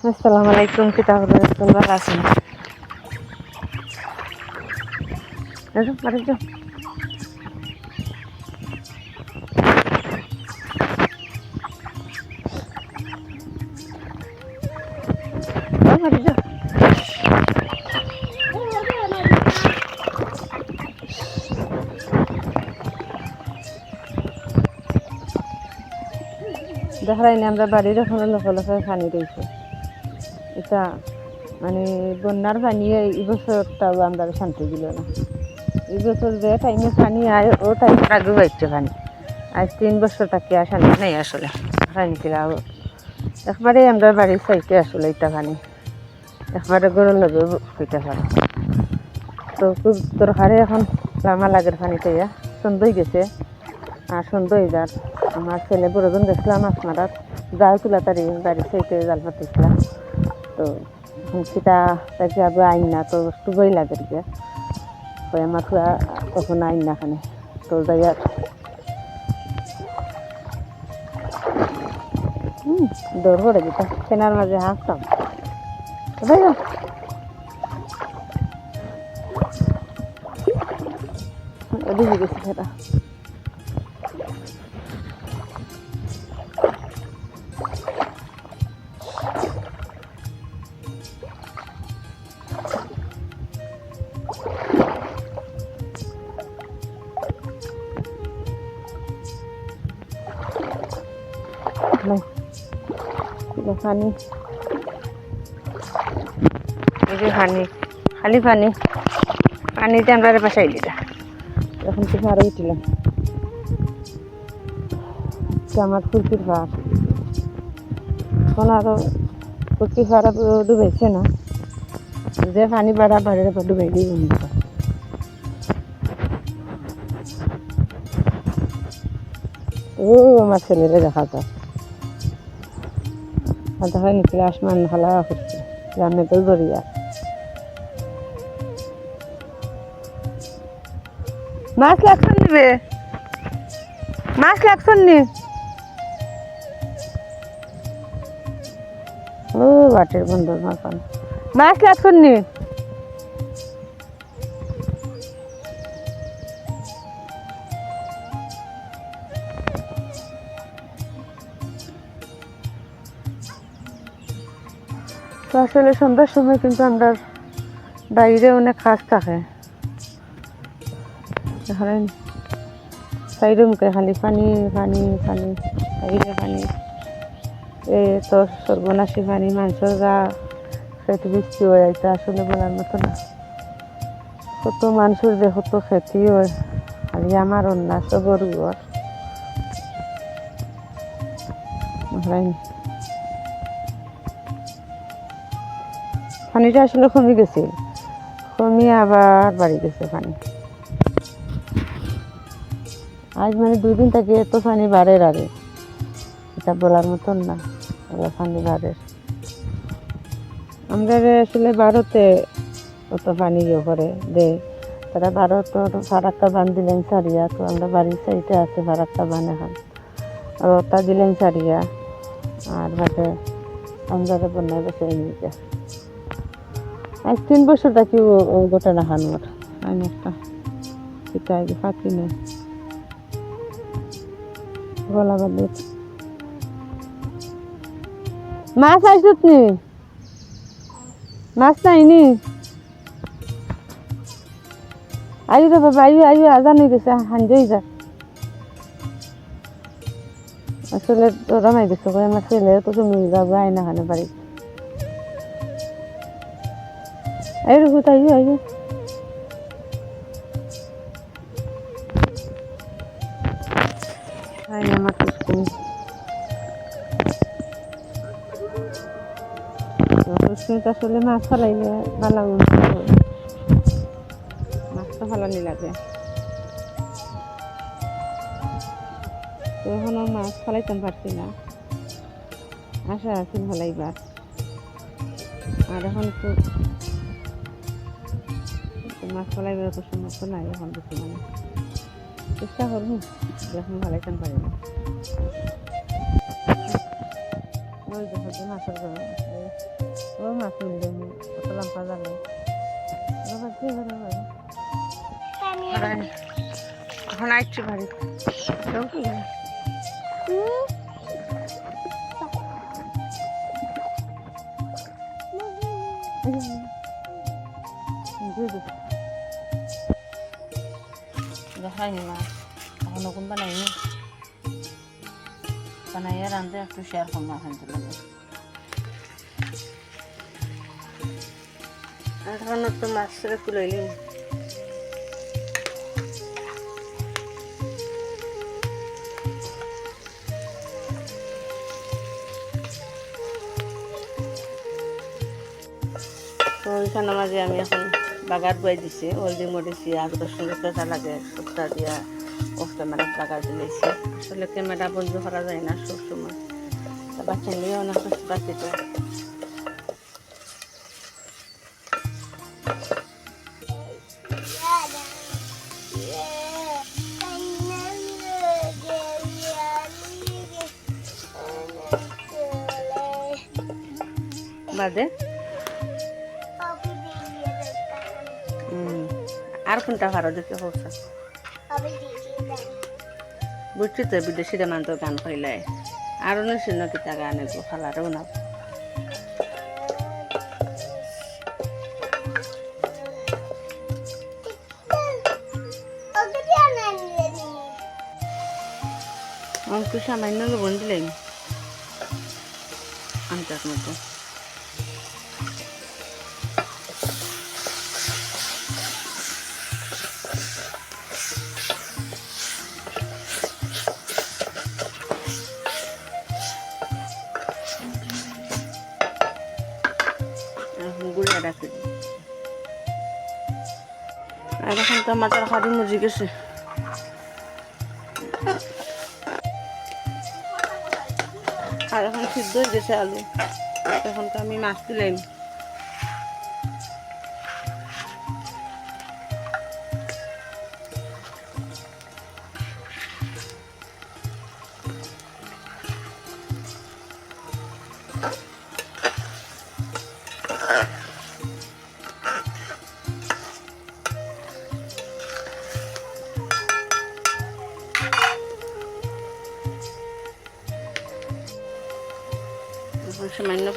আসসালামু আলাইকুম কিতা করে তোমরা আছেন এসো বাড়ি যাও যাও, বাড়ি যাও। দেখাই না আমরা বাড়ির ওখানে লোকে লোকে পানি রয়েছে এটা মানে বন্যার পানি এই বছরটাও আমরা শান্তি দিল না। এই বছর যে টাইমে পানি আয় ও টাইমের আগে বাইছে পানি। আজ তিন বছর তাকে আর শান্তি নেই আসলে। পানি কিরা একবারে আমরা বাড়ির সাইডে আসলে এটা পানি। একবারে গরুর লগে হইতে পারে তো খুব দরকারে এখন লামা লাগের পানিটা ইয়া। সন্ধ্যা হয়ে গেছে। আর সন্ধ্যা হয়ে যার আমার ছেলে বড়জন গেছিলাম মাছ মারার জাল তুলা তারি বাড়ির সাইডে জাল পাতিছিলাম। তো সেটা তাই যাবে আইন না, তো একটু লাগে গিয়া তো আমার খুড়া তখন আইন না খানে, তো আর হুম, দৌড় করে দিতাম সেনার মাঝে হাসতাম যাই না ওদিকে গেছি সেটা এই পানি খালি পানি পানিতে আমরা বাসাই দিলা এখন থেকে আরও উঠিলাম আমার ফুলকির পাহাড় এখন আরও ফুলকির পাহাড় ডুবেছে না। যে পানি বাড়া বাড়ির ডুবাই দিয়ে ও আমার ছেলেরে দেখা যায় আসমান ভালো করছে গ্রামে তো গড়িয়া মাছ লাগছন নিবে মাছ লাগছন নি? ও, বাটের মাখন মাছ লাগছন নি? তো আসলে সন্ধ্যার সময় কিন্তু আমরা বাইরে অনেক কাজ থাকে। এখানে সাইডে মুখে খালি পানি পানি পানি, বাইরে পানি, এ তো সর্বনাশী পানি মানুষের গা, খেতে বৃষ্টি হয়ে যাইতে আসলে বলার মতো না। কত মানুষের যে কত খেতি হয়, খালি আমার অন্য সবর ঘর পানিটা আসলে কমে গেছে। কমিয়ে আবার বাড়ি গেছে পানি। আজ মানে দুই দিন থেকে এত পানি বাড়ে আরে এটা বলার মতন না, এগুলো পানি বাড়ে। আমরা আসলে ভারতে অত পানি ইয়ে করে দেয় তারা ভারত ফারাক্কা বান দিলেন সারিয়া তো আমরা বাড়ির সাইডে আছে ফারাক্কা বান এখন। আর ওটা দিলেন সারিয়া আর বাদে আমরা বন্যায় বসে নিতে আজ তিন বছর ও গোটা না হানোর আমি একটা এটা আগে ফাঁকি নেই। গলা বাদে মাছ আসত নি? মাছ নাইনি? আয়ু রে বাবা আয়ু আয়ু আজান হয়ে গেছে হাঞ্জই যা আসলে ওরা মাই গেছে আমার ছেলে তো তুমি যাব আয়না খানে বাড়ি আয়ু রে কোথায় আয়ু আয়ু আয়না আমার পুষ্কিনি পুষ্কিনিতে আসলে মাছ ফেলাইলে ভালো মাছটা ফেলানি লাগে তো এখনও মাছ ফেলাইতে পারছি না। আশা আছে ফেলাইবার। আর এখন তো তো মাছ ফেলাইবার তো সমস্যা নাই এখন কিছু মানে। চেষ্টা করব যখন ফেলাইতে পারি না। ওই দেখো যে মাছের জন্য ও মাছ বাবা কি করে বাবা? রানি এখন আসছি বাড়ি কি? জানে দেখাইনি মাছ এখনও কোন বানাইনি বানাইয়া রান্ধে একটু শেয়ার করব এখন লাগে এখন তো মাছ তুলে নিই তো ওইখানে মাঝে আমি এখন বাগার বয়ে দিছি হলদি মরিচ পেঁয়াজ রসুন পেঁচা লাগে শুক্তা দিয়া ও ক্যামেরা বাগার দিয়েছি আসলে ক্যামেরা বন্ধ করা যায় না সব সময় তা বাচ্চা নিয়ে অনেক কষ্ট পাচ্ছি তো। বাদে আর কোনটা ভালো দেখতে হোক বুঝছি তো বিদেশিরা মান তো গান কইলাই আরও নিশ্চিন্ন কিতা গান এগো খালারও না। অঙ্ক সামান্য লবণ দিলেন আন্দাজ মতো রাখি। আর এখন তো মাথার খাড়ি মজি এখন সিদ্ধ হয়ে গেছে আলু। এখন তো আমি মাছ দিলাম এখন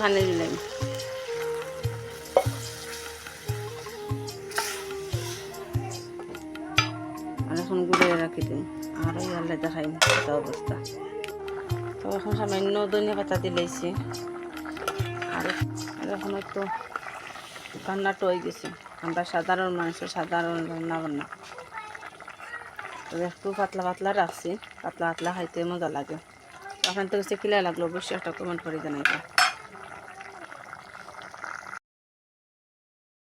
পানি দিলাম আর এখন গুলিয়ে রাখি দিন? আর ওই আল্লাহ দেখাই অবস্থা। তো এখন সামান্য ধনিয়া পাতা দিলাইছি আর এখন তো রান্নাটা হয়ে গেছে। আমরা সাধারণ মানুষের সাধারণ রান্না বান্না। তো একটু পাতলা পাতলা রাখছি। পাতলা পাতলা খাইতে মজা লাগে। আপনার তো কাছে কিলা লাগল অবশ্যই একটা কমেন্ট করে জানাইবা